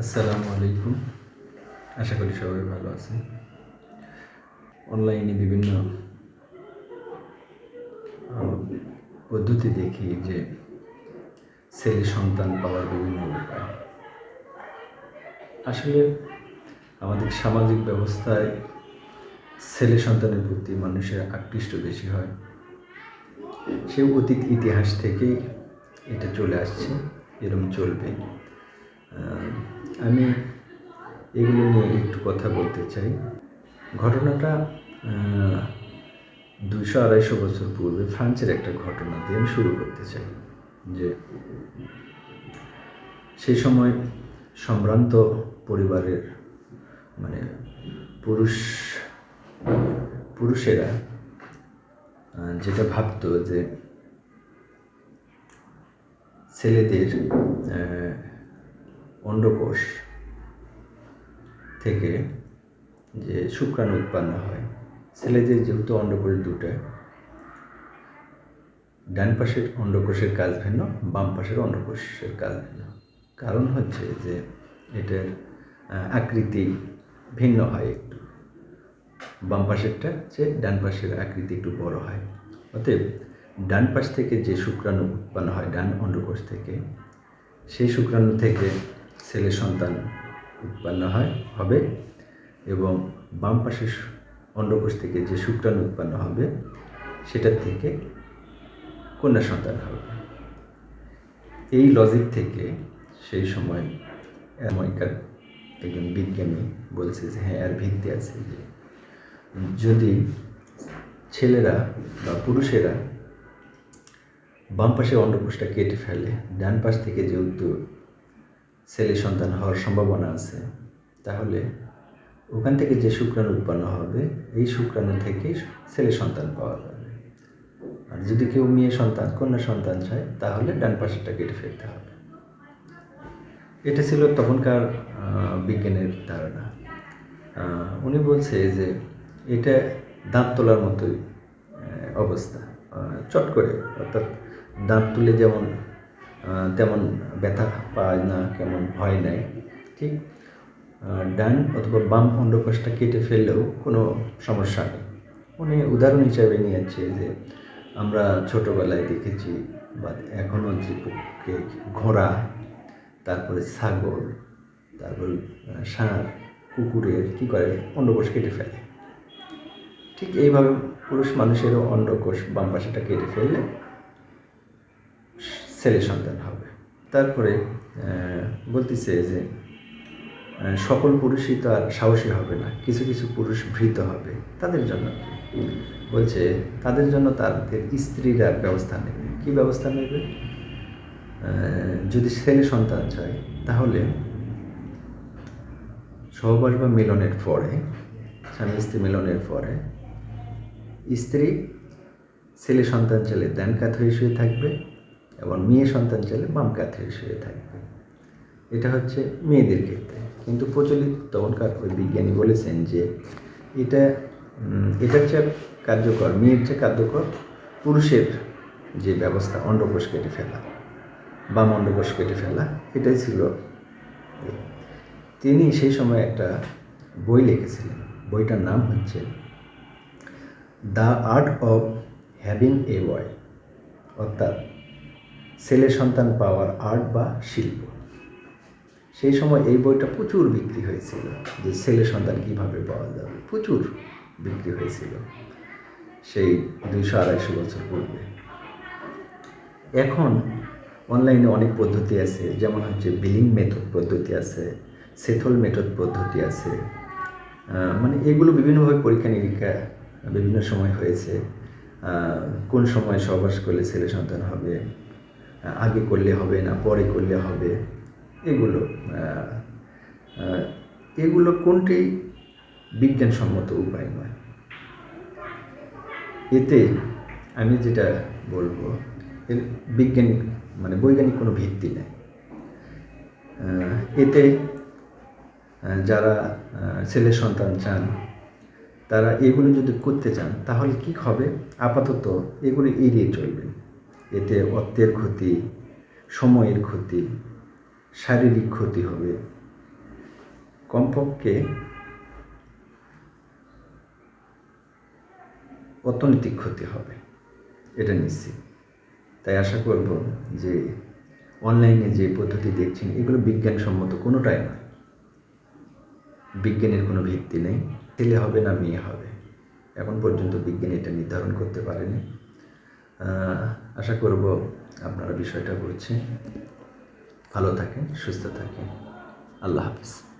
আসসালামু আলাইকুম। আশা করি সবাই ভালো আছেন। অনলাইনে বিভিন্ন পদ্ধতি দেখি যে ছেলে সন্তান পাওয়ার বিভিন্ন উপায়। আসলে আমাদের সামাজিক ব্যবস্থায় ছেলে সন্তানের প্রতি মানুষের আকৃষ্ট বেশি হয়। সে অতীত ইতিহাস থেকেই এটা চলে আসছে এরকম চলবে। আমি এগুলো নিয়ে একটু কথা বলতে চাই। ঘটনাটা দুশো আড়াইশো বছর পূর্বে ফ্রান্সের একটা ঘটনা দিয়ে আমি শুরু করতে চাই। যে সেই সময় সম্ভ্রান্ত পরিবারের মানে পুরুষ, পুরুষেরা যেটা ভাবতো যে ছেলেদের অন্ডকোষ থেকে যে শুক্রাণু উৎপন্ন হয় ছেলেদের যেহেতু অন্ডকোষ দুটো, ডান পাশের অন্ডকোষের কাজ ভিন্ন, বাম পাশের অন্ডকোষের কাজ ভিন্ন। কারণ হচ্ছে যে এটার আকৃতি ভিন্ন হয় একটু। বাম পাশেরটা যে ডান পাশের আকৃতি একটু বড় হয়। অতএব ডান পাশ থেকে যে শুক্রাণু উৎপন্ন হয়, ডান অন্ডকোষ থেকে, সেই শুক্রাণু থেকে ছেলে সন্তান উৎপন্ন হয়, হবে এবং বাম পাশের অন্ডকোষ থেকে যে শুক্রাণু উৎপন্ন হবে, সেটার থেকে কন্যা সন্তান হবে। এই লজিক থেকে সেই সময় সময়কার একজন বিজ্ঞানী বলছে যে হ্যাঁ এর ভিত্তি আছে যে যদি ছেলেরা বা পুরুষেরা বাম পাশের অন্ডকোষটা কেটে ফেলে, ডান পাশ থেকে যেহেতু ছেলে সন্তান হওয়ার সম্ভাবনা আছে, তাহলে ওখান থেকে যে শুক্রাণু উৎপন্ন হবে, এই শুক্রাণু থেকেই ছেলে সন্তান পাওয়া যাবে। আর যদি কেউ মেয়ে সন্তান, কন্যা সন্তান চায়, তাহলে ডান পাশেরটা কেটে ফেলতে হবে। এটা ছিল তখনকার বিজ্ঞানের ধারণা। উনি বলছে যে এটা দাঁত তোলার মতোই অবস্থা। চট করে, অর্থাৎ দাঁত তুলে যেমন তেমন ব্যথা পায় না, কেমন ভয় নাই, ঠিক? ডান অথবা বাম অন্ডকোষটা কেটে ফেললেও কোনো সমস্যা নেই। উনি উদাহরণ হিসাবে নিয়েছে যে আমরা ছোটোবেলায় দেখেছি বা এখনও যে ঘোড়া, তারপরে ছাগল, তারপরে ষাঁড়, কুকুরের কী করে, অন্ডকোষ কেটে ফেলে। ঠিক এইভাবে পুরুষ মানুষেরও অন্ডকোষ বাম পাশেটা কেটে ফেললে ছেলে সন্তান হবে। তারপরে বলতেছে যে সকল পুরুষই তো আর সাহসী হবে না, কিছু কিছু পুরুষ ভীত হবে, তাদের জন্য বলছে, তাদের জন্য তাদের স্ত্রীরা ব্যবস্থা নেবে। কি ব্যবস্থা নেবে? যদি ছেলে সন্তান চায়, তাহলে সহবাস বা মিলনের পরে, স্বামী স্ত্রী মিলনের পরে, স্ত্রী ছেলে সন্তান ছেলে ডান কাত হয়ে শুয়ে থাকবে এবং মেয়ে সন্তান ছেলে বাম কাত হয়ে শুয়ে থাকবে। এটা হচ্ছে মেয়েদের ক্ষেত্রে। কিন্তু প্রচলিত তখনকার ওই বিজ্ঞানী বলেছেন যে এটা এটার চেয়ে কার্যকর, মেয়ের চেয়ে কার্যকর পুরুষের যে ব্যবস্থা, অন্ডকোষ কেটে ফেলা, বাম অন্ডকোষ কেটে ফেলা, এটাই ছিল। তিনি সেই সময় একটা বই লিখেছিলেন। বইটার নাম হচ্ছে the art of having a boy অর্থাৎ ছেলে সন্তান পাওয়ার আর্ট বা শিল্প। সেই সময় এই বইটা প্রচুর বিক্রি হয়েছিল, যে ছেলে সন্তান কীভাবে পাওয়া যাবে, প্রচুর বিক্রি হয়েছিল সেই দুইশো আড়াইশো বছর পূর্বে। এখন অনলাইনে অনেক পদ্ধতি আছে, যেমন হচ্ছে বিলিং মেথড পদ্ধতি আছে, সেথল মেথড পদ্ধতি আছে মানে এগুলো বিভিন্নভাবে পরীক্ষা নিরীক্ষা বিভিন্ন সময় হয়েছে কোন সময় সহবাস করলে ছেলে সন্তান হবে আগে করলে হবে না, পরে করলে হবে। এগুলো এগুলো কোনটি? বিজ্ঞানসম্মত উপায় নয়। এতে আমি যেটা বলব, এর বিজ্ঞানিক মানে বৈজ্ঞানিক কোনো ভিত্তি নেই। এতে যারা ছেলে সন্তান চান, তারা এগুলো যদি করতে চান, তাহলে কি হবে? আপাতত এগুলো এড়িয়ে চলবেন। এতে অর্থের ক্ষতি, সময়ের ক্ষতি, শারীরিক ক্ষতি হবে। কমপক্ষে অর্থনৈতিক ক্ষতি হবে, এটা নিশ্চিত। তাই আশা করব যে অনলাইনে যে পদ্ধতি দেখছেন, এগুলো বিজ্ঞানসম্মত কোনোটাই নয়। বিজ্ঞানের কোনো ভিত্তি নেই। ছেলে হবে না, মেয়ে হবে। এখন পর্যন্ত বিজ্ঞান এটা নির্ধারণ করতে পারেনি। আশা করব আপনারা বিষয়টা বুঝছেন ভালো থাকেন সুস্থ থাকেন। আল্লাহ হাফিজ।